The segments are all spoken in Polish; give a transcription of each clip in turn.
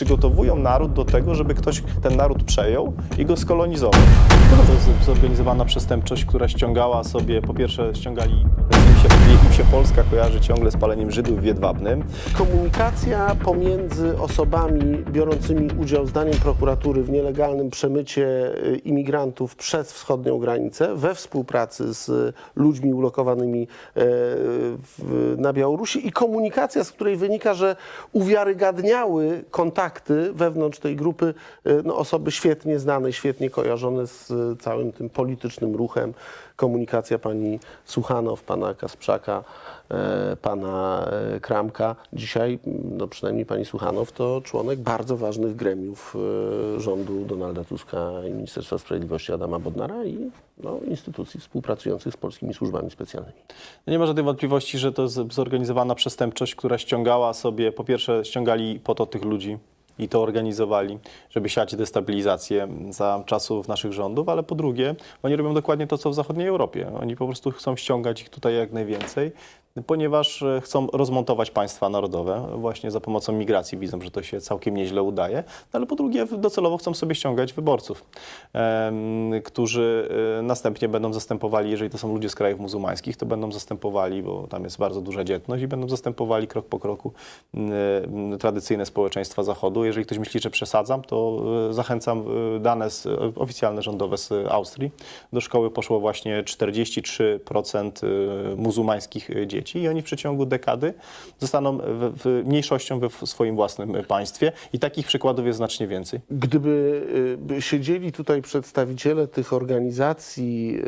przygotowują naród do tego, żeby ktoś ten naród przejął i go skolonizował. To jest zorganizowana przestępczość, która ściągała sobie, po pierwsze ściągali, im się, im się Polska kojarzy ciągle z paleniem Żydów w Jedwabnym, Komunikacja pomiędzy osobami biorącymi udział zdaniem prokuratury w nielegalnym przemycie y, imigrantów przez wschodnią granicę we współpracy z ludźmi ulokowanymi e, na Białorusi i komunikacja, z której wynika, że uwiarygadniały kontakty wewnątrz tej grupy y, no, osoby świetnie znane, świetnie kojarzone z y, całym tym politycznym ruchem. Komunikacja pani Suchanow, pana Kasprzaka, e, pana e, Kramka. Dzisiaj, no przynajmniej pani Suchanow, to członek bardzo ważnych gremiów e, rządu Donalda Tuska i Ministerstwa Sprawiedliwości Adama Bodnara i no, instytucji współpracujących z polskimi służbami specjalnymi. No nie ma żadnej wątpliwości, że to jest zorganizowana przestępczość, która ściągała sobie, po pierwsze ściągali po to tych ludzi i to organizowali, żeby siać destabilizację za czasów naszych rządów, ale po drugie, oni robią dokładnie to, co w zachodniej Europie. Oni po prostu chcą ściągać ich tutaj jak najwięcej, ponieważ e, chcą rozmontować państwa narodowe właśnie za pomocą migracji. Widzą, że to się całkiem nieźle udaje, no ale po drugie docelowo chcą sobie ściągać wyborców, którzy e, następnie będą zastępowali, jeżeli to są ludzie z krajów muzułmańskich, to będą zastępowali, bo tam jest bardzo duża dzietność i będą zastępowali krok po kroku tradycyjne społeczeństwa Zachodu. Jeżeli ktoś myśli, że przesadzam, to e, zachęcam dane oficjalne rządowe z Austrii. Do szkoły poszło właśnie 43% e, muzułmańskich e, i oni w przeciągu dekady zostaną w, mniejszością we swoim własnym państwie i takich przykładów jest znacznie więcej. Gdyby y, siedzieli tutaj przedstawiciele tych organizacji,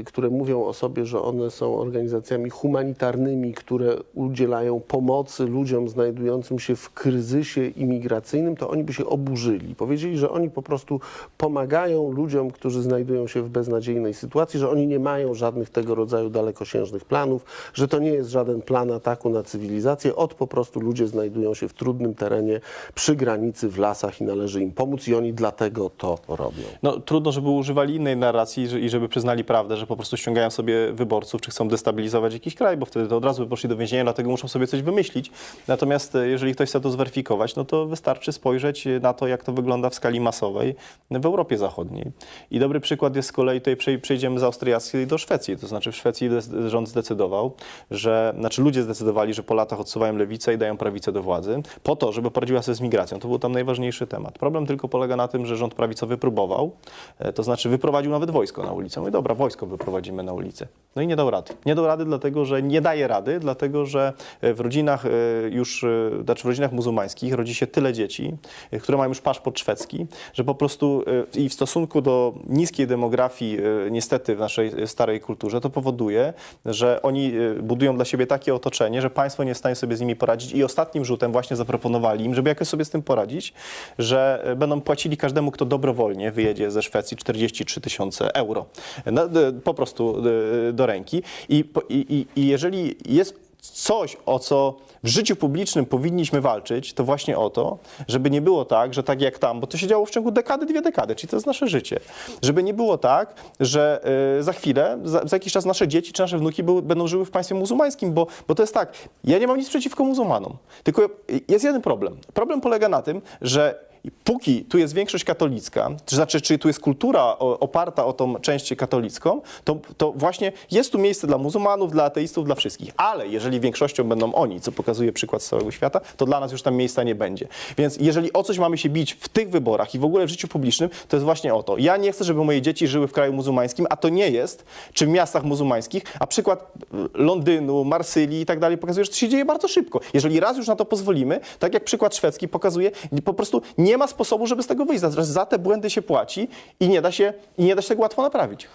y, które mówią o sobie, że one są organizacjami humanitarnymi, które udzielają pomocy ludziom znajdującym się w kryzysie imigracyjnym, to oni by się oburzyli. Powiedzieli, że oni po prostu pomagają ludziom, którzy znajdują się w beznadziejnej sytuacji, że oni nie mają żadnych tego rodzaju dalekosiężnych planów, że to nie jest żaden plan ataku na cywilizację. Od po prostu ludzie znajdują się w trudnym terenie, przy granicy, w lasach i należy im pomóc i oni dlatego to robią. No, trudno, żeby używali innej narracji i żeby przyznali prawdę, że po prostu ściągają sobie wyborców, czy chcą destabilizować jakiś kraj, bo wtedy to od razu by poszli do więzienia, dlatego muszą sobie coś wymyślić. Natomiast e, jeżeli ktoś chce to zweryfikować, no to wystarczy spojrzeć na to, jak to wygląda w skali masowej w Europie Zachodniej. I dobry przykład jest z kolei, tutaj przej- przejdziemy z Austriackiej do Szwecji. To znaczy w Szwecji rząd zdecydował, że, znaczy ludzie zdecydowali, że po latach odsuwają lewicę i dają prawicę do władzy, po to, żeby poradziła sobie z migracją. To był tam najważniejszy temat. Problem tylko polega na tym, że rząd prawicowy próbował, e, to znaczy wyprowadził nawet wojsko na ulicę. No i dobra, wojsko wyprowadzimy na ulicę. No i nie dał rady. Nie dał rady dlatego, że nie daje rady, dlatego, że e, w rodzinach e, już, znaczy w rodzinach muzułmańskich rodzi się tyle dzieci, które mają już paszport szwedzki, że po prostu i w stosunku do niskiej demografii niestety w naszej starej kulturze to powoduje, że oni budują dla siebie takie otoczenie, że państwo nie jest w stanie sobie z nimi poradzić i ostatnim rzutem właśnie zaproponowali im, żeby jakoś sobie z tym poradzić, że e, będą płacili każdemu, kto dobrowolnie wyjedzie ze Szwecji 43 tysiące euro. D- po prostu e, do ręki. I, i, I jeżeli jest coś, o co w życiu publicznym powinniśmy walczyć, to właśnie o to, żeby nie było tak, że tak jak tam, bo to się działo w ciągu dekady, dwie dekady, czyli to jest nasze życie, żeby nie było tak, że y, za chwilę, za, za jakiś czas nasze dzieci czy nasze wnuki były, będą żyły w państwie muzułmańskim, bo, bo to jest tak, ja nie mam nic przeciwko muzułmanom, tylko jest jeden problem. Problem polega na tym, że i póki tu jest większość katolicka, to znaczy, czy tu jest kultura oparta o tą część katolicką, to, to właśnie jest tu miejsce dla muzułmanów, dla ateistów, dla wszystkich. Ale jeżeli większością będą oni, co pokazuje przykład z całego świata, to dla nas już tam miejsca nie będzie. Więc jeżeli o coś mamy się bić w tych wyborach i w ogóle w życiu publicznym, to jest właśnie o to. Ja nie chcę, żeby moje dzieci żyły w kraju muzułmańskim, a to nie jest, czy w miastach muzułmańskich, a przykład y, Londynu, Marsylii i tak dalej pokazuje, że to się dzieje bardzo szybko. Jeżeli raz już na to pozwolimy, tak jak przykład szwedzki pokazuje, po prostu nie ma sposobu, żeby z tego wyjść. Za, za te błędy się płaci i nie da się, i nie da się tego łatwo naprawić.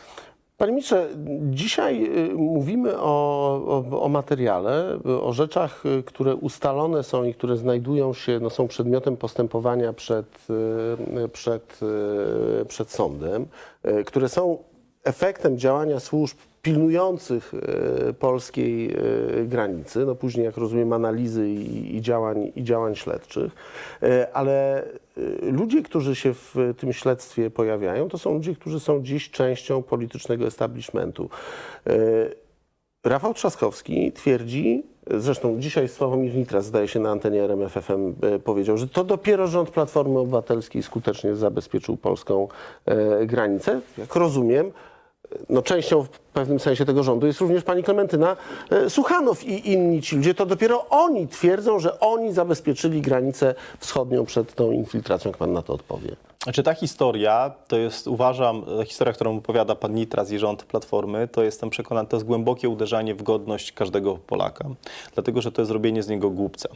Panie ministrze, dzisiaj y, mówimy o, o, o materiale, o rzeczach, y, które ustalone są i które znajdują się, no, są przedmiotem postępowania przed, y, przed, przed sądem, które są efektem działania służb pilnujących polskiej granicy, no później jak rozumiem analizy i, i, działań, i działań śledczych, ale ludzie, którzy się w tym śledztwie pojawiają, to są ludzie, którzy są dziś częścią politycznego establishmentu. Y, Rafał Trzaskowski twierdzi, zresztą dzisiaj Sławomir Nitras zdaje się na antenie RMFFM e, powiedział, że to dopiero rząd Platformy Obywatelskiej skutecznie zabezpieczył polską granicę. Jak rozumiem, no częścią pewnym sensie tego rządu jest również pani Klementyna e, Suchanow i inni ci ludzie. To dopiero oni twierdzą, że oni zabezpieczyli granicę wschodnią przed tą infiltracją, jak pan na to odpowie. Znaczy ta historia, to jest, uważam, historia, którą opowiada pan Nitras i rząd Platformy, to jestem przekonany, to jest głębokie uderzanie w godność każdego Polaka. Dlatego, że to jest robienie z niego głupca.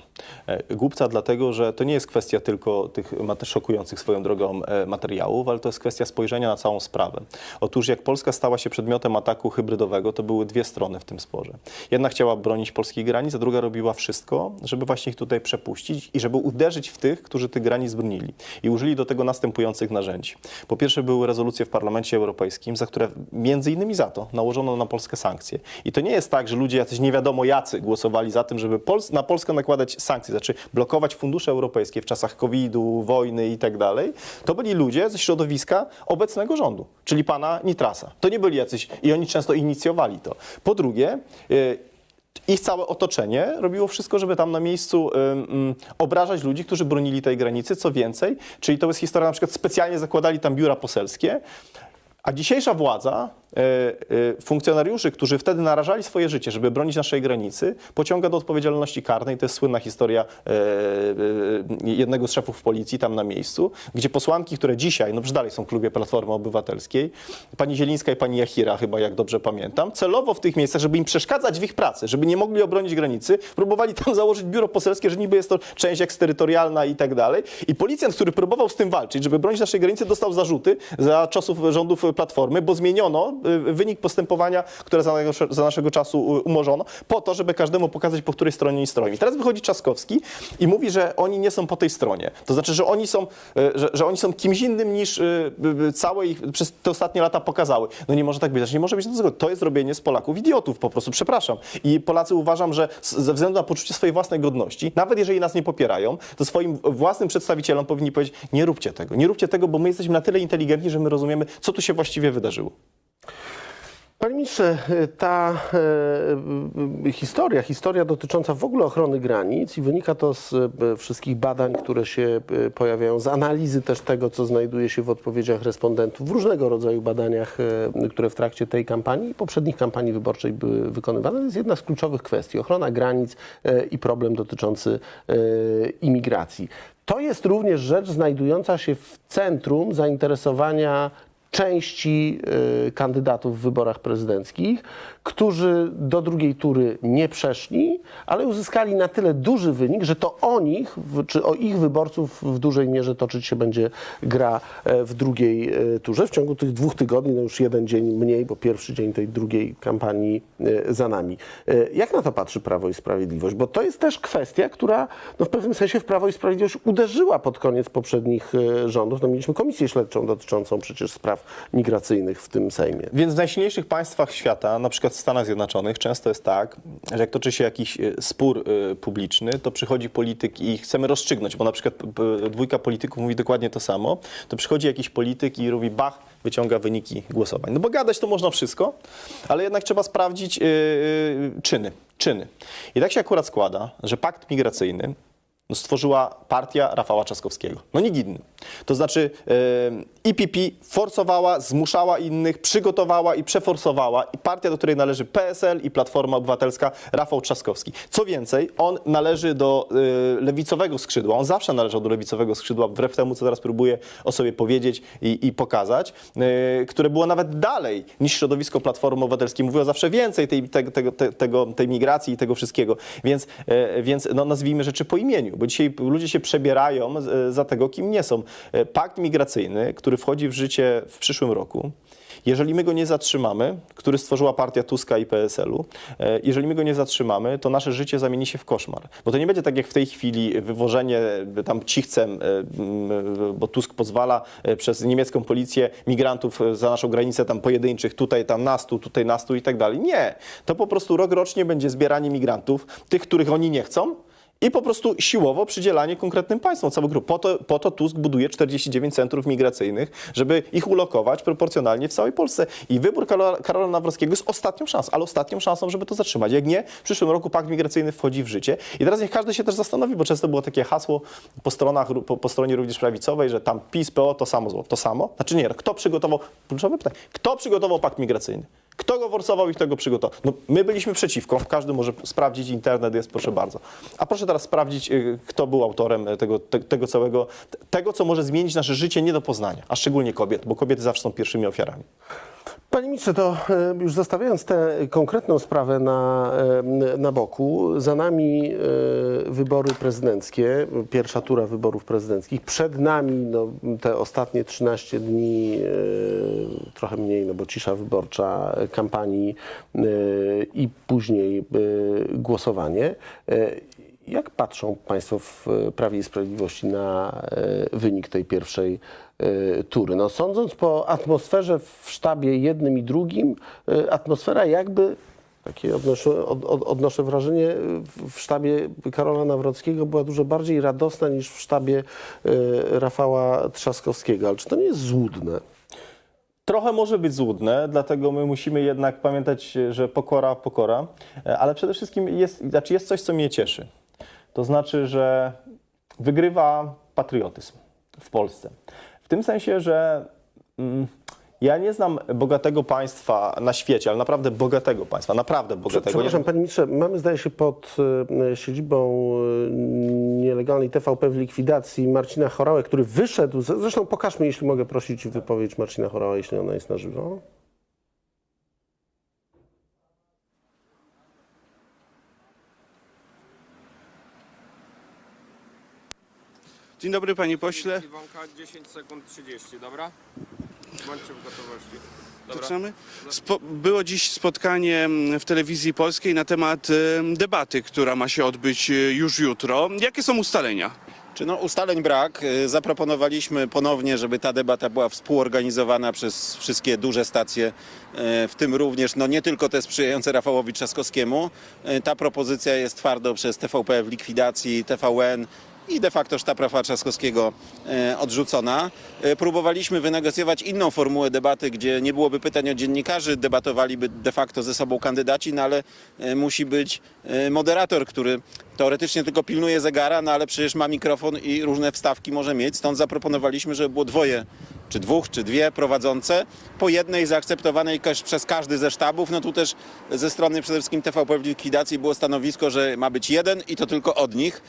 E, Głupca dlatego, że to nie jest kwestia tylko tych szokujących swoją drogą e, materiałów, ale to jest kwestia spojrzenia na całą sprawę. Otóż jak Polska stała się przedmiotem ataku hybrydowego, to były dwie strony w tym sporze. Jedna chciała bronić polskich granic, a druga robiła wszystko, żeby właśnie ich tutaj przepuścić i żeby uderzyć w tych, którzy tych granic bronili. I użyli do tego następujących narzędzi. Po pierwsze były rezolucje w Parlamencie Europejskim, za które między innymi za to nałożono na Polskę sankcje. I to nie jest tak, że ludzie jacyś nie wiadomo jacy głosowali za tym, żeby Pols- na Polskę nakładać sankcje, znaczy blokować fundusze europejskie w czasach COVID-u, wojny i tak dalej. To byli ludzie ze środowiska obecnego rządu, czyli pana Nitrasa. To nie byli jacyś, i oni często inicjowali to. Po drugie, y, ich całe otoczenie robiło wszystko, żeby tam na miejscu ym, ym, obrażać ludzi, którzy bronili tej granicy. Co więcej, czyli to jest historia, na przykład specjalnie zakładali tam biura poselskie, a dzisiejsza władza, funkcjonariuszy, którzy wtedy narażali swoje życie, żeby bronić naszej granicy, pociąga do odpowiedzialności karnej. To jest słynna historia e, e, jednego z szefów policji tam na miejscu, gdzie posłanki, które dzisiaj, no przecież dalej są w klubie Platformy Obywatelskiej, pani Zielińska i pani Jachira chyba, jak dobrze pamiętam, celowo w tych miejscach, żeby im przeszkadzać w ich pracy, żeby nie mogli obronić granicy, próbowali tam założyć biuro poselskie, że niby jest to część eksterytorialna i tak dalej. I policjant, który próbował z tym walczyć, żeby bronić naszej granicy, dostał zarzuty za czasów rządów Platformy, bo zmieniono wynik postępowania, które za, naszego- za naszego czasu y, umorzono, po to, żeby każdemu pokazać, po której stronie oni stoją. I teraz wychodzi Trzaskowski i mówi, że oni nie są po tej stronie. To znaczy, że oni są, y, że, że oni są kimś innym niż y, y, całe ich przez te ostatnie lata pokazały. No nie może tak być. Znaczy, nie może być tego. To jest robienie z Polaków idiotów po prostu, przepraszam. I Polacy uważam, że ze względu na poczucie swojej własnej godności, nawet jeżeli nas nie popierają, to swoim własnym przedstawicielom powinni powiedzieć, nie róbcie tego, nie róbcie tego, bo my jesteśmy na tyle inteligentni, że my rozumiemy, co tu się właściwie wydarzyło. Panie ministrze, ta e, historia, historia dotycząca w ogóle ochrony granic i wynika to z e, wszystkich badań, które się e, pojawiają, z analizy też tego, co znajduje się w odpowiedziach respondentów w różnego rodzaju badaniach, które w trakcie tej kampanii i poprzednich kampanii wyborczej były wykonywane. To jest jedna z kluczowych kwestii. Ochrona granic i problem dotyczący imigracji. To jest również rzecz znajdująca się w centrum zainteresowania części y, kandydatów w wyborach prezydenckich, którzy do drugiej tury nie przeszli, ale uzyskali na tyle duży wynik, że to o nich, czy o ich wyborców w dużej mierze toczyć się będzie gra e, w drugiej e, turze. W ciągu tych dwóch tygodni, no już jeden dzień mniej, bo pierwszy dzień tej drugiej kampanii e, za nami. Jak na to patrzy Prawo i Sprawiedliwość? Bo to jest też kwestia, która no, w pewnym sensie w Prawo i Sprawiedliwość uderzyła pod koniec poprzednich rządów. No, mieliśmy komisję śledczą dotyczącą przecież spraw migracyjnych w tym Sejmie. Więc w najsilniejszych państwach świata, na przykład w Stanach Zjednoczonych, często jest tak, że jak toczy się jakiś e, spór e, publiczny, to przychodzi polityk i chcemy rozstrzygnąć, bo na przykład dwójka polityków mówi dokładnie to samo, to przychodzi jakiś polityk i robi bach, wyciąga wyniki głosowań. No bo gadać to można wszystko, ale jednak trzeba sprawdzić e, czyny. Czyny. I tak się akurat składa, że pakt migracyjny no, stworzyła partia Rafała Trzaskowskiego. No nikt inny. To znaczy e, IPP forsowała, zmuszała innych, przygotowała i przeforsowała i partia, do której należy PSL i Platforma Obywatelska, Rafał Trzaskowski. Co więcej, on należy do e, lewicowego skrzydła, on zawsze należał do lewicowego skrzydła, wbrew temu, co teraz próbuję o sobie powiedzieć i, i pokazać, e, które było nawet dalej niż środowisko Platformy Obywatelskiej. Mówiło zawsze więcej tej, tego, tego, te- tego, tej migracji i tego wszystkiego. Więc, e, więc no, nazwijmy rzeczy po imieniu, bo dzisiaj ludzie się przebierają e, za tego, kim nie są. E, Pakt migracyjny, który wchodzi w życie w przyszłym roku, jeżeli my go nie zatrzymamy, który stworzyła partia Tuska i PSL-u, e, jeżeli my go nie zatrzymamy, to nasze życie zamieni się w koszmar. Bo to nie będzie tak jak w tej chwili wywożenie tam cichcem, bo Tusk pozwala przez niemiecką policję migrantów za naszą granicę tam pojedynczych, tutaj tam nastu, tutaj nastu i tak dalej. Nie. To po prostu rok rocznie będzie zbieranie migrantów, tych, których oni nie chcą, i po prostu siłowo przydzielanie konkretnym państwom całych grup. Po to, po to Tusk buduje 49 centrów migracyjnych, żeby ich ulokować proporcjonalnie w całej Polsce. I wybór Karola, Karola Nawrockiego jest ostatnią szansą, ale ostatnią szansą, żeby to zatrzymać. Jak nie, w przyszłym roku pakt migracyjny wchodzi w życie. I teraz niech każdy się też zastanowi, bo często było takie hasło po stronach, po, po stronie również prawicowej, że tam PiS, PO to samo zło. To samo? Znaczy nie, kto przygotował, kluczowe pytanie, kto przygotował pakt migracyjny? Kto go forsował i kto go przygotował? No, my byliśmy przeciwko, każdy może sprawdzić, internet jest, proszę bardzo. A proszę teraz sprawdzić, y, kto był autorem y, tego, te, tego całego, te- tego, co może zmienić nasze życie nie do poznania, a szczególnie kobiet, bo kobiety zawsze są pierwszymi ofiarami. Panie ministrze, to e, już zostawiając tę konkretną sprawę na, e, na boku, za nami e, wybory prezydenckie, pierwsza tura wyborów prezydenckich. Przed nami no, te ostatnie 13 dni, trochę mniej, no bo cisza wyborcza, kampanii i później głosowanie. Jak patrzą Państwo w e, Prawie i Sprawiedliwości na e, wynik tej pierwszej e, tury? No, sądząc po atmosferze w sztabie jednym i drugim, atmosfera jakby, takie odnoszę, od, od, odnoszę wrażenie, w- sztabie Karola Nawrockiego była dużo bardziej radosna niż w sztabie Rafała Trzaskowskiego. Ale czy to nie jest złudne? Trochę może być złudne, dlatego my musimy jednak pamiętać, że pokora, pokora, ale przede wszystkim jest, znaczy jest coś, co mnie cieszy. To znaczy, że wygrywa patriotyzm w Polsce. W tym sensie, że mm, ja nie znam bogatego państwa na świecie, ale naprawdę bogatego państwa, naprawdę bogatego. Przepraszam, panie ministrze, mamy zdaje się pod e, siedzibą e, nielegalnej TVP w likwidacji Marcina Chorałę, który wyszedł, zresztą pokażmy, jeśli mogę prosić wypowiedź Marcina Chorała, jeśli ona jest na żywo. Dzień dobry panie pośle. Iwonka, 10 sekund 30, dobra? Bądźcie w gotowości. Dobra. Zaczynamy? Spo, było dziś spotkanie mm, w telewizji polskiej na temat em, debaty, która ma się odbyć e, już jutro. Jakie są ustalenia? Czy no ustaleń brak? Y, Zaproponowaliśmy ponownie, żeby ta debata była współorganizowana przez wszystkie duże stacje, y, w tym również no nie tylko te sprzyjające Rafałowi Trzaskowskiemu. Y, Ta propozycja jest twardo przez TVP w likwidacji, TVN i de facto Rafała Trzaskowskiego e, odrzucona. E, Próbowaliśmy wynegocjować inną formułę debaty, gdzie nie byłoby pytań od dziennikarzy, debatowaliby de facto ze sobą kandydaci, no ale e, musi być moderator, który teoretycznie tylko pilnuje zegara, no ale przecież ma mikrofon i różne wstawki może mieć. Stąd zaproponowaliśmy, żeby było dwoje, czy dwóch, czy dwie prowadzące, po jednej zaakceptowanej przez każdy ze sztabów. No tu też ze strony przede wszystkim TVP w likwidacji było stanowisko, że ma być jeden i to tylko od nich.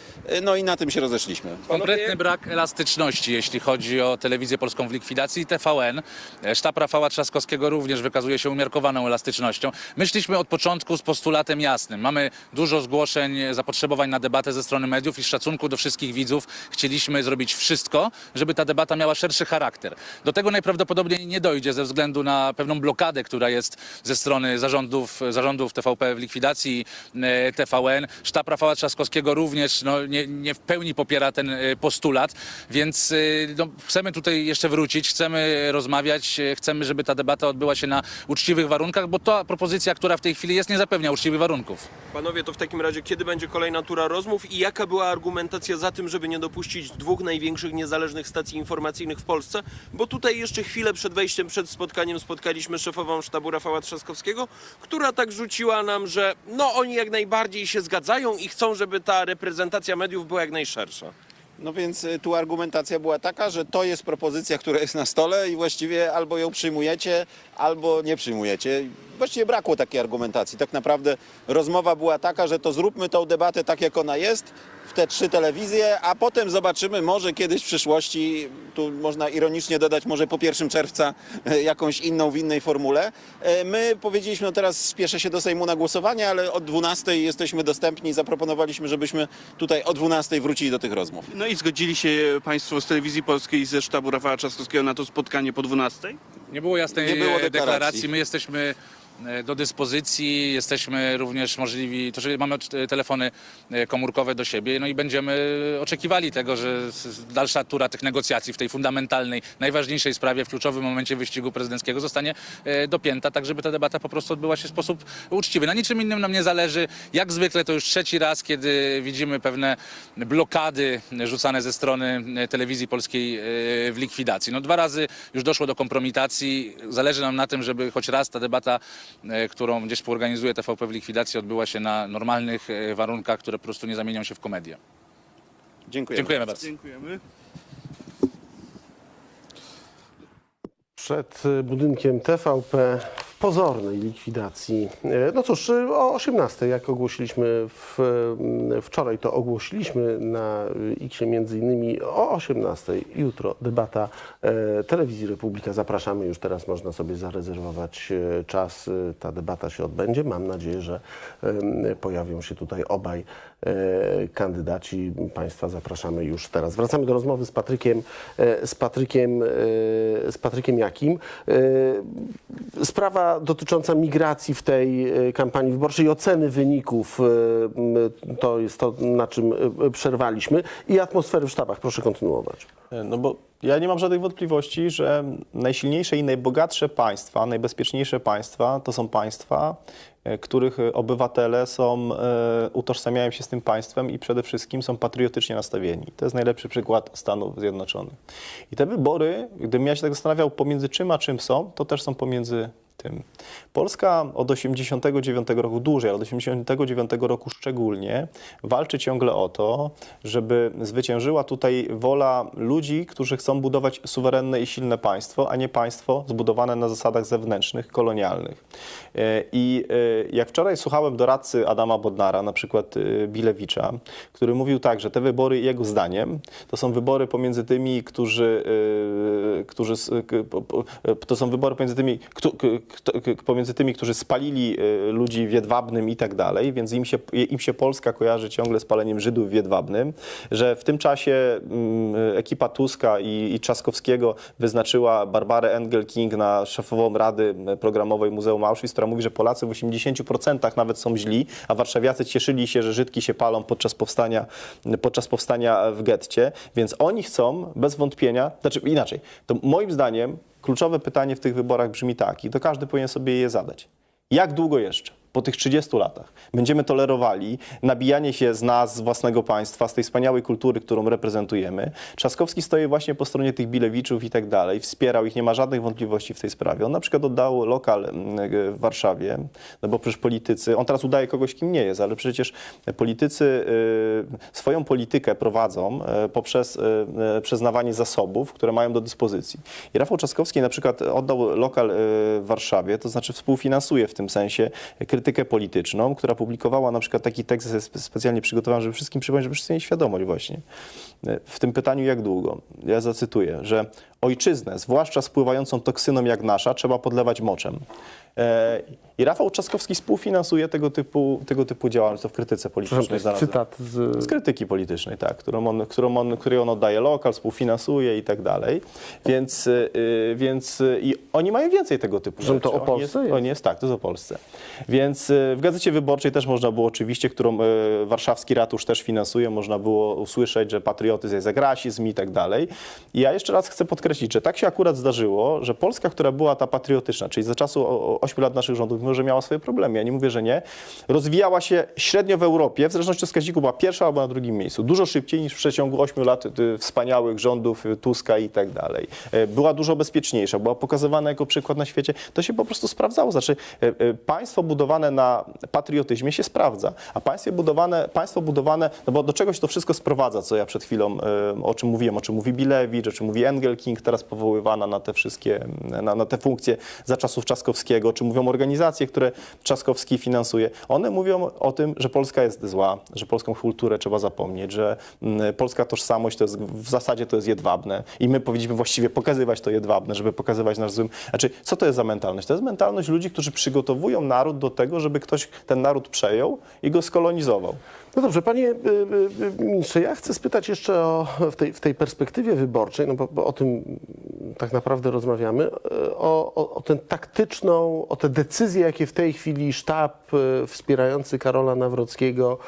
No i na tym się rozeszliśmy. Kompletny brak elastyczności, jeśli chodzi o telewizję polską w likwidacji. TVN, e, sztab Rafała Trzaskowskiego również wykazuje się umiarkowaną elastycznością. Myśliśmy od początku z postulatem jasnym. Mamy dużo zgłoszeń, e, zapotrzebowań na debatę ze strony mediów i z szacunku do wszystkich widzów chcieliśmy zrobić wszystko, żeby ta debata miała szerszy charakter. Do tego najprawdopodobniej nie dojdzie ze względu na pewną blokadę, która jest ze strony zarządów, zarządów TVP w likwidacji, e, TVN. Sztab Rafała Trzaskowskiego również no, nie, nie w pełni popiera ten e, postulat, więc e, no, chcemy tutaj jeszcze wrócić, chcemy rozmawiać, chcemy, żeby ta debata odbyła się na uczciwych warunkach, bo ta propozycja, która w tej chwili jest, nie zapewnia uczciwych warunków. Panowie, to w takim razie kiedy będzie kolejna tura rozmów i jaka była argumentacja za tym, żeby nie dopuścić dwóch największych niezależnych stacji informacyjnych w Polsce? Bo tutaj jeszcze chwilę przed wejściem, przed spotkaniem spotkaliśmy szefową sztabu Rafała Trzaskowskiego, która tak rzuciła nam, że no oni jak najbardziej się zgadzają i chcą, żeby ta reprezentacja mediów była jak najszersza. No więc y, tu argumentacja była taka, że to jest propozycja, która jest na stole i właściwie albo ją przyjmujecie, albo nie przyjmujecie. Właściwie brakło takiej argumentacji. Tak naprawdę rozmowa była taka, że to zróbmy tą debatę tak, jak ona jest, w te trzy telewizje, a potem zobaczymy, może kiedyś w przyszłości, tu można ironicznie dodać, może po 1 czerwca e, jakąś inną w innej formule. E, My powiedzieliśmy, no teraz spieszę się do Sejmu na głosowanie, ale od 12 jesteśmy dostępni. Zaproponowaliśmy, żebyśmy tutaj o 12 wrócili do tych rozmów. No i zgodzili się państwo z telewizji polskiej i ze sztabu Rafała Trzaskowskiego na to spotkanie po 12? Nie było jasnej Nie było e, deklaracji. deklaracji. My jesteśmy do dyspozycji, jesteśmy również możliwi, to, że mamy e, telefony e, komórkowe do siebie, no i będziemy oczekiwali tego, że dalsza tura tych negocjacji w tej fundamentalnej, najważniejszej sprawie, w kluczowym momencie wyścigu prezydenckiego zostanie e, dopięta, tak żeby ta debata po prostu odbyła się w sposób uczciwy. Na niczym innym nam nie zależy. Jak zwykle to już trzeci raz, kiedy widzimy pewne blokady rzucane ze strony e, telewizji polskiej e, w likwidacji. No dwa razy już doszło do kompromitacji. Zależy nam na tym, żeby choć raz ta debata, e, którą gdzieś współorganizuje TVP w likwidacji, odbyła się na normalnych e, warunkach, które po prostu nie zamienią się w komedię. Dziękuję. Dziękujemy bardzo. Dziękujemy. Przed budynkiem TVP w pozornej likwidacji. E, No cóż, y, o 18, jak ogłosiliśmy w, y, wczoraj, to ogłosiliśmy na Xie między innymi o 18 jutro debata e, Telewizji Republika. Zapraszamy, już teraz można sobie zarezerwować e, czas. Ta debata się odbędzie. Mam nadzieję, że pojawią się tutaj obaj e, kandydaci. Państwa zapraszamy już teraz. Wracamy do rozmowy z Patrykiem, e, z Patrykiem, e, z Patrykiem Jakim. E, Sprawa dotycząca migracji w tej e, kampanii wyborczej oceny wyników, e, to jest to, na czym przerwaliśmy. I atmosfery w sztabach. Proszę kontynuować. No bo ja nie mam żadnych wątpliwości, że najsilniejsze i najbogatsze państwa, najbezpieczniejsze państwa to są państwa, e, których obywatele są, e, utożsamiają się z tym państwem i przede wszystkim są patriotycznie nastawieni. To jest najlepszy przykład Stanów Zjednoczonych. I te wybory, gdybym ja się tak zastanawiał pomiędzy czym a czym są, to też są pomiędzy tym. Polska od 89 roku, dłużej, ale od 89 roku szczególnie, walczy ciągle o to, żeby zwyciężyła tutaj wola ludzi, którzy chcą budować suwerenne i silne państwo, a nie państwo zbudowane na zasadach zewnętrznych, kolonialnych. E, I e, jak wczoraj słuchałem doradcy Adama Bodnara, na przykład e, Bilewicza, który mówił tak, że te wybory jego zdaniem to są wybory pomiędzy tymi, którzy, którzy to są wybory pomiędzy tymi, kto- pomiędzy tymi, którzy spalili e, ludzi w Jedwabnym i tak dalej, więc im się, im się Polska kojarzy ciągle z paleniem Żydów w Jedwabnym, że w tym czasie mm, ekipa Tuska i, i Trzaskowskiego wyznaczyła Barbarę Engelking na szefową Rady Programowej Muzeum Auschwitz, która mówi, że Polacy w 80% nawet są źli, a warszawiacy cieszyli się, że Żydki się palą podczas powstania, podczas powstania w getcie, więc oni chcą bez wątpienia, znaczy inaczej, to moim zdaniem kluczowe pytanie w tych wyborach brzmi tak i to każdy powinien sobie je zadać. Jak długo jeszcze? Po tych 30 latach będziemy tolerowali nabijanie się z nas, z własnego państwa, z tej wspaniałej kultury, którą reprezentujemy. Trzaskowski stoi właśnie po stronie tych Bilewiczów i tak dalej, wspierał ich, nie ma żadnych wątpliwości w tej sprawie. On na przykład oddał lokal mm, w Warszawie, no bo przecież politycy, on teraz udaje kogoś, kim nie jest, ale przecież politycy y, swoją politykę prowadzą y, poprzez y, przyznawanie zasobów, które mają do dyspozycji. I Rafał Trzaskowski na przykład oddał lokal w Warszawie, to znaczy współfinansuje w tym sensie krytykę polityczną, która publikowała na przykład taki tekst spe- specjalnie przygotowany, żeby wszystkim przypomnieć, żeby wszyscy mieli świadomość właśnie. Y, W tym pytaniu jak długo? Ja zacytuję, że ojczyznę, zwłaszcza spływającą toksyną jak nasza, trzeba podlewać moczem. E, I Rafał Trzaskowski współfinansuje tego typu, tego typu działalność, to w krytyce politycznej jest znalazłem. cytat z... Z krytyki politycznej, tak, którą on, którą on, której on oddaje lokal, współfinansuje i tak dalej. Więc, y, więc y, i oni mają więcej tego typu Że to o On Polsce jest, jest? on jest, tak, to jest o Polsce. Więc y, w Gazecie Wyborczej też można było oczywiście, którą y, warszawski ratusz też finansuje, można było usłyszeć, że patriotyzm jest rasizm i tak dalej. I ja jeszcze raz chcę podkreślić, że tak się akurat zdarzyło, że Polska, która była ta patriotyczna, czyli za czasu 8 lat naszych rządów, mimo że miała swoje problemy, ja nie mówię, że nie, rozwijała się średnio w Europie, w zależności od wskaźniku była pierwsza albo na drugim miejscu. Dużo szybciej niż w przeciągu 8 lat y, wspaniałych rządów y, Tuska i tak dalej. Y, Była dużo bezpieczniejsza, była pokazywana jako przykład na świecie. To się po prostu sprawdzało. Znaczy, państwo budowane na patriotyzmie się sprawdza, a państwo budowane, państwo budowane, no bo do czegoś to wszystko sprowadza, co ja przed chwilą, y, o czym mówiłem, o czym mówi Bilewicz, o czym mówi Engelking, teraz powoływana na te wszystkie, na, na te funkcje za czasów Trzaskowskiego, o czym mówią organizacje, które Trzaskowski finansuje. One mówią o tym, że Polska jest zła, że polską kulturę trzeba zapomnieć, że polska tożsamość to jest, w zasadzie to jest jedwabne i my powinniśmy właściwie pokazywać to jedwabne, żeby pokazywać nasz złym. Znaczy, co to jest za mentalność? To jest mentalność ludzi, którzy przygotowują naród do tego, żeby ktoś ten naród przejął i go skolonizował. No dobrze, panie y, y, y, ministrze, ja chcę spytać jeszcze o, w, tej, w tej perspektywie wyborczej, no bo, bo o tym tak naprawdę rozmawiamy, o, o, o tę taktyczną, o te decyzje, jakie w tej chwili sztab wspierający Karola Nawrockiego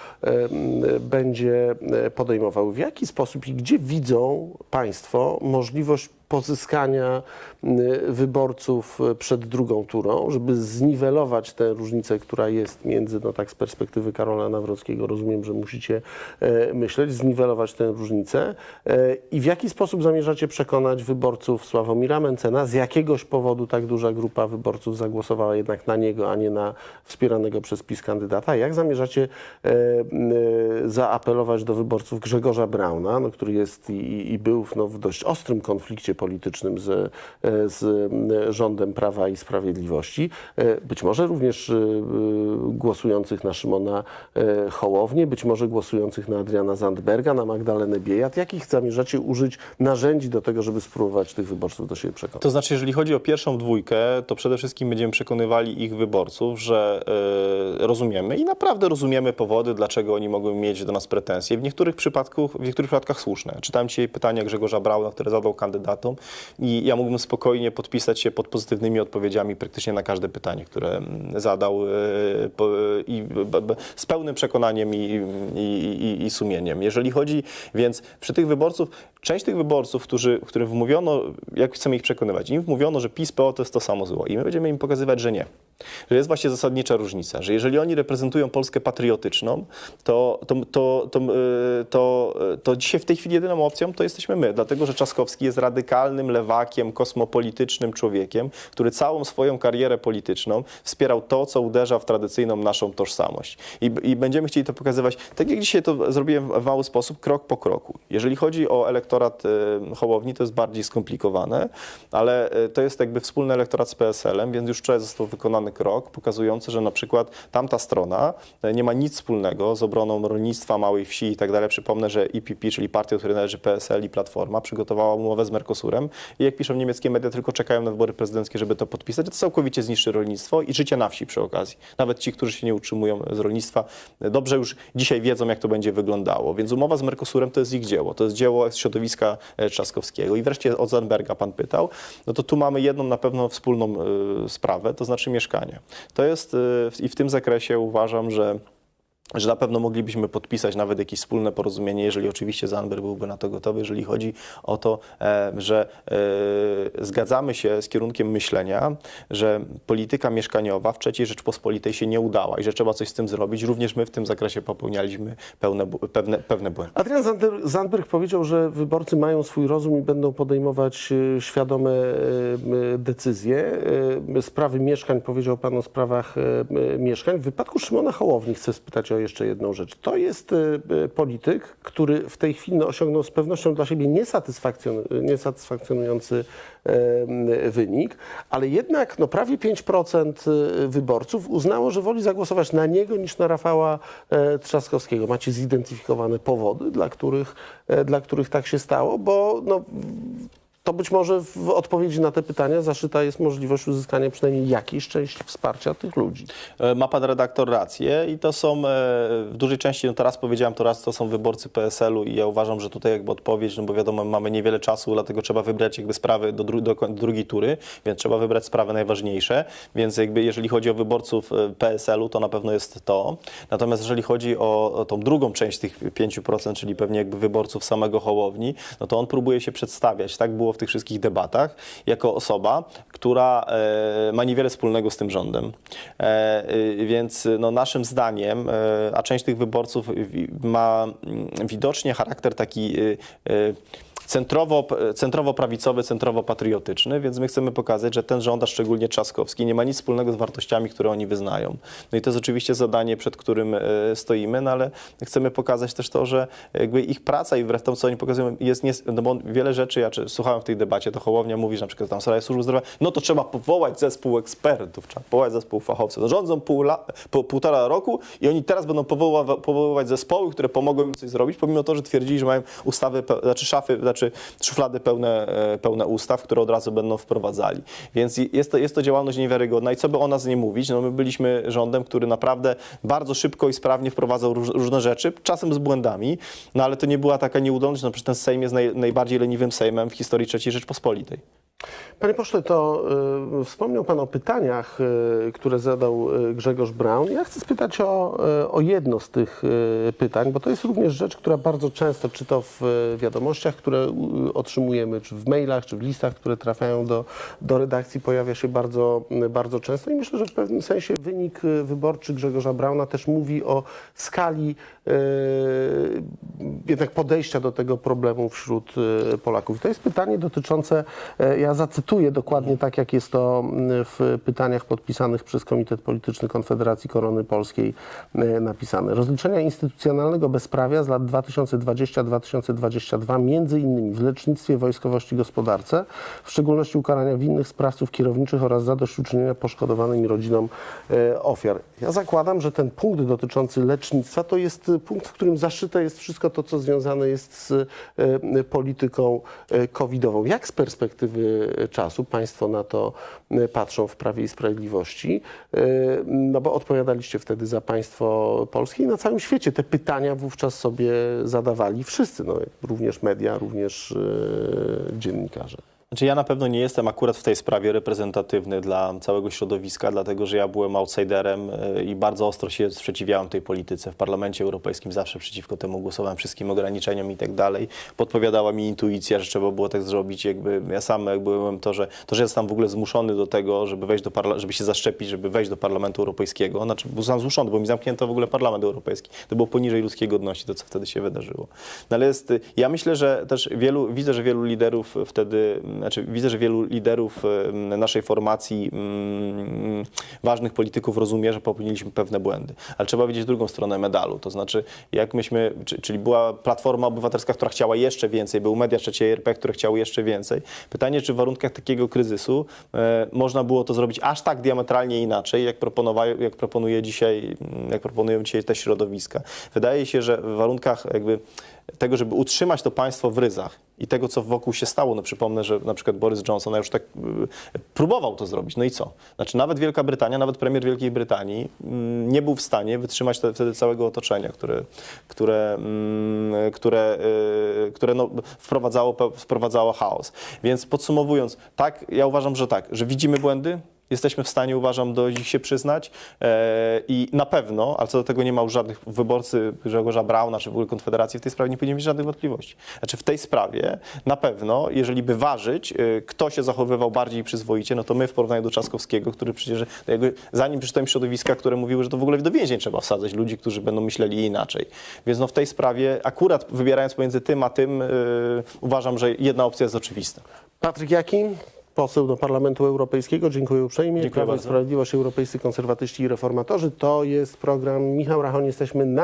będzie podejmował. W jaki sposób i gdzie widzą Państwo możliwość pozyskania m, wyborców e, przed drugą turą, żeby zniwelować tę różnicę, która jest między, no tak z perspektywy Karola Nawrockiego, rozumiem, że musicie e, myśleć, zniwelować tę różnicę e, i w jaki sposób zamierzacie przekonać wyborców Sławomira Mencena, z jakiegoś powodu tak duża grupa wyborców zagłosowała jednak na niego, a nie na wspieranego przez PiS kandydata, jak zamierzacie zaapelować do wyborców Grzegorza Brauna, no, który jest i, i był no, w dość ostrym konflikcie politycznym z, e, z m, rządem Prawa i Sprawiedliwości, e, być może również e, e, głosujących na Szymona e, Hołownię, być może głosujących na Adriana Zandberga, na Magdalenę Biejat. Jakich zamierzacie użyć narzędzi do tego, żeby spróbować tych wyborców do siebie przekonać? To znaczy, jeżeli chodzi o pierwszą dwójkę, to przede wszystkim będziemy przekonywali ich wyborców, że e, rozumiemy i naprawdę rozumiemy powody, dlaczego oni mogą mieć do nas pretensje. W niektórych przypadkach, w niektórych przypadkach słuszne. Czytałem dzisiaj pytania Grzegorza Brauna, które zadał kandydatom i ja mógłbym spokojnie podpisać się pod pozytywnymi odpowiedziami praktycznie na każde pytanie, które mm, zadał e, i z pełnym przekonaniem i, i, i, i sumieniem. Jeżeli chodzi, więc przy tych wyborców, część tych wyborców, którzy, którym wmówiono, jak chcemy ich przekonywać, im wmówiono, że PiS, PO to jest to samo zło i my będziemy im pokazywać, że nie. Że jest właśnie zasadnicza różnica, że jeżeli oni reprezentują Polskę patriotyczną, to, to, to, to, y, to, to dzisiaj w tej chwili jedyną opcją to jesteśmy my, dlatego że Trzaskowski jest radykalnym lewakiem, kosmopolitycznym człowiekiem, który całą swoją karierę polityczną wspierał to, co uderza w tradycyjną naszą tożsamość. I, I będziemy chcieli to pokazywać, tak jak dzisiaj to zrobiłem w mały sposób, krok po kroku. Jeżeli chodzi o elektorat y, Hołowni, to jest bardziej skomplikowane, ale y, to jest jakby wspólny elektorat z PSL-em, więc już wczoraj został wykonany krok pokazujący, że na przykład tamta strona y, nie ma nic wspólnego z obroną rolnictwa, małej wsi i tak dalej. Przypomnę, że IPP, czyli partia, do której należy PSL i Platforma, przygotowała umowę z Mercosurem i jak piszą niemieckie media, tylko czekają na wybory prezydenckie, żeby to podpisać. To całkowicie zniszczy rolnictwo i życie na wsi przy okazji. Nawet ci, którzy się nie utrzymują z rolnictwa, dobrze już dzisiaj wiedzą, jak to będzie wyglądało. Więc umowa z Mercosurem to jest ich dzieło. To jest dzieło środowiska e, Trzaskowskiego. I wreszcie od Zandberga pan pytał, no to tu mamy jedną na pewno wspólną y, sprawę, to znaczy mieszkanie. To jest w- i w tym zakresie uważam, że że na pewno moglibyśmy podpisać nawet jakieś wspólne porozumienie, jeżeli oczywiście Zandberg byłby na to gotowy, jeżeli chodzi o to, e, że e, zgadzamy się z kierunkiem myślenia, że polityka mieszkaniowa w III Rzeczpospolitej się nie udała i że trzeba coś z tym zrobić. Również my w tym zakresie popełnialiśmy pełne, pewne, pewne błędy. Adrian Zandberg powiedział, że wyborcy mają swój rozum i będą podejmować e, świadome decyzje. Sprawy mieszkań, powiedział Pan o sprawach mieszkań. W wypadku Szymona Hołowni chcę spytać o jeszcze jedną rzecz. To jest e, e, polityk, który w tej chwili no, osiągnął z pewnością dla siebie niesatysfakcjon- niesatysfakcjonujący e, wynik, ale jednak no, prawie 5% wyborców uznało, że woli zagłosować na niego niż na Rafała e, Trzaskowskiego. Macie zidentyfikowane powody, dla których, e, dla których tak się stało, bo no, to być może w odpowiedzi na te pytania zaszyta jest możliwość uzyskania przynajmniej jakiejś części wsparcia tych ludzi. E, Ma pan redaktor rację i to są e, w dużej części, no teraz powiedziałem to raz, to są wyborcy PSL-u i ja uważam, że tutaj jakby odpowiedź, no bo wiadomo, mamy niewiele czasu, dlatego trzeba wybrać jakby sprawy do, dru- do drugiej tury, więc trzeba wybrać sprawy najważniejsze, więc jakby jeżeli chodzi o wyborców e, PSL-u, to na pewno jest to. Natomiast jeżeli chodzi o, o tą drugą część tych 5%, czyli pewnie jakby wyborców samego Hołowni, no to on próbuje się przedstawiać, tak było w tych wszystkich debatach, jako osoba, która e, ma niewiele wspólnego z tym rządem. E, y, więc no, naszym zdaniem, e, a część tych wyborców ma mm, widocznie charakter taki y, y, centrowo, centrowo-prawicowy, centrowo-patriotyczny, więc my chcemy pokazać, że ten rząd, a szczególnie Trzaskowski, nie ma nic wspólnego z wartościami, które oni wyznają. No i to jest oczywiście zadanie, przed którym e, stoimy, no ale chcemy pokazać też to, że jakby ich praca i wbrew temu, co oni pokazują, jest, nies- no bo wiele rzeczy, ja słuchałem w tej debacie, to Hołownia mówi, że na przykład tam Sala Służby Zdrowia, no to trzeba powołać zespół ekspertów, trzeba powołać zespół fachowców. No, rządzą pół la, po, półtora roku i oni teraz będą powoływać zespoły, które pomogą im coś zrobić, pomimo to, że twierdzili, że mają ustawy, znaczy szafy, znaczy szuflady pełne, e, pełne ustaw, które od razu będą wprowadzali. Więc jest to, jest to działalność niewiarygodna i co by o nas nie mówić, no my byliśmy rządem, który naprawdę bardzo szybko i sprawnie wprowadzał róż, różne rzeczy, czasem z błędami, no ale to nie była taka nieudolność, no przecież ten Sejm jest naj, najbardziej leniwym Sejmem w historii III Rzeczpospolitej. Panie pośle, to y, wspomniał Pan o pytaniach, y, które zadał y, Grzegorz Braun. Ja chcę spytać o, o jedno z tych y, pytań, bo to jest również rzecz, która bardzo często, czy to w wiadomościach, które otrzymujemy, czy w mailach, czy w listach, które trafiają do, do redakcji, pojawia się bardzo, bardzo często i myślę, że w pewnym sensie wynik wyborczy Grzegorza Brauna też mówi o skali jednak podejścia do tego problemu wśród Polaków. To jest pytanie dotyczące, e, zacytuję dokładnie tak, jak jest to mm, w pytaniach podpisanych przez Komitet Polityczny Konfederacji Korony Polskiej e, napisane. Rozliczenia instytucjonalnego bezprawia z lat 2020-2022 między innymi w lecznictwie, wojskowości, gospodarce, w szczególności ukarania winnych sprawców kierowniczych oraz zadośćuczynienia poszkodowanym rodzinom e, ofiar. Ja zakładam, że ten punkt dotyczący lecznictwa to jest e, punkt, w którym zaszyte jest wszystko to, co związane jest z polityką covidową. Jak z perspektywy czasu Państwo na to e, patrzą w Prawie i Sprawiedliwości? E, No bo odpowiadaliście wtedy za państwo polskie i na całym świecie te pytania wówczas sobie zadawali wszyscy, no, również media, również dziennikarze. Znaczy ja na pewno nie jestem akurat w tej sprawie reprezentatywny dla całego środowiska, dlatego że ja byłem outsiderem y, i bardzo ostro się sprzeciwiałem tej polityce. W Parlamencie Europejskim zawsze przeciwko temu głosowałem, wszystkim ograniczeniom i tak dalej. Podpowiadała mi intuicja, że trzeba było tak zrobić. Jakby ja sam jakby byłem to, że to, że jestem w ogóle zmuszony do tego, żeby wejść do żeby się zaszczepić, żeby wejść do Parlamentu Europejskiego. Znaczy byłem zmuszony, bo mi zamknięto w ogóle Parlament Europejski. To było poniżej ludzkiej godności, to co wtedy się wydarzyło. No ale jest, ja myślę, że też wielu, widzę, że wielu liderów wtedy, znaczy widzę, że wielu liderów naszej formacji, ważnych polityków rozumie, że popełniliśmy pewne błędy. Ale trzeba widzieć drugą stronę medalu. To znaczy, jak myśmy, czy, czyli była Platforma Obywatelska, która chciała jeszcze więcej, były media trzeciej RP, które chciały jeszcze więcej. Pytanie, czy w warunkach takiego kryzysu e, można było to zrobić aż tak diametralnie inaczej, jak, jak proponuje dzisiaj, jak proponują dzisiaj te środowiska. Wydaje się, że w warunkach jakby tego, żeby utrzymać to państwo w ryzach i tego, co wokół się stało. No przypomnę, że na przykład Boris Johnson już tak y, próbował to zrobić. No i co? Znaczy nawet Wielka Brytania, nawet premier Wielkiej Brytanii mm, nie był w stanie wytrzymać te, wtedy całego otoczenia, które, które, mm, które, y, które no, wprowadzało, wprowadzało chaos. Więc podsumowując, tak, ja uważam, że tak, że widzimy błędy, Jesteśmy w stanie, uważam, do nich się przyznać e, i na pewno, ale co do tego nie ma już żadnych wyborcy Grzegorza Brauna czy w ogóle Konfederacji w tej sprawie nie powinien mieć żadnych wątpliwości. Znaczy w tej sprawie na pewno, jeżeli by ważyć, e, kto się zachowywał bardziej przyzwoicie, no to my w porównaniu do Trzaskowskiego, który przecież no zanim przeczytałem środowiska, które mówiły, że to w ogóle do więzień trzeba wsadzać ludzi, którzy będą myśleli inaczej. Więc no w tej sprawie, akurat wybierając pomiędzy tym a tym, e, uważam, że jedna opcja jest oczywista. Patryk Jaki, poseł do Parlamentu Europejskiego. Dziękuję uprzejmie. Dziękuję Prawo i. Sprawiedliwość, Europejscy Konserwatyści i Reformatorzy. To jest program Michał Rachon. Jesteśmy na